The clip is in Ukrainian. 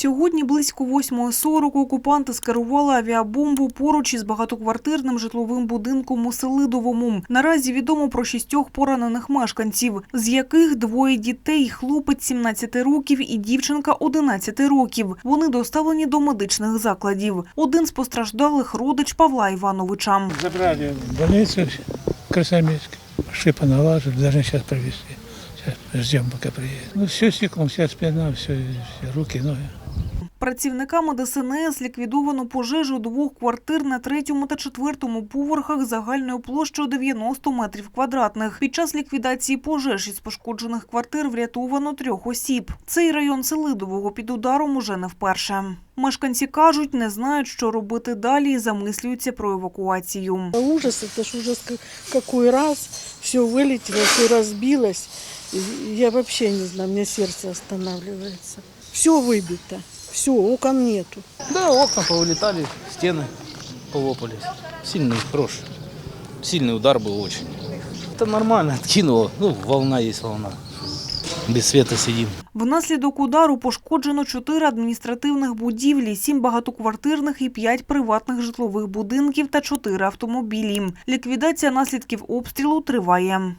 Сьогодні близько 8.40 окупанти скерували авіабомбу поруч із багатоквартирним житловим будинком у Селидовому. Наразі відомо про шістьох поранених мешканців, з яких двоє дітей, хлопець 17 років і дівчинка 11 років. Вони доставлені до медичних закладів. Один з постраждалих – родич Павла Івановича. Забрали в больницу Красноармейск. Шипа налаживали, должны сейчас привезти. Сейчас ждем, пока приедет. Ну, все стеклом, вся спина, все, все руки, ноги. Працівниками ДСНС ліквідовано пожежу двох квартир на третьому та четвертому поверхах загальною площею 90 метрів квадратних. Під час ліквідації пожеж із пошкоджених квартир врятовано трьох осіб. Цей район Селидового під ударом уже не вперше. Мешканці кажуть, не знають, що робити далі і замислюються про евакуацію. Ужас, это ж ужас какой раз. Все вылетело, все разбилось. Я вообще не знаю, меня сердце останавливается. Все выбито, все, окон нету. Да, окна повылетали, стены полопались. Сильный крош. Сильный удар был очень. Это нормально, откинуло. Ну, волна есть волна. Без света сидимо. Внаслідок удару пошкоджено чотири адміністративних будівлі, сім багатоквартирних і п'ять приватних житлових будинків та чотири автомобілі. Ліквідація наслідків обстрілу триває.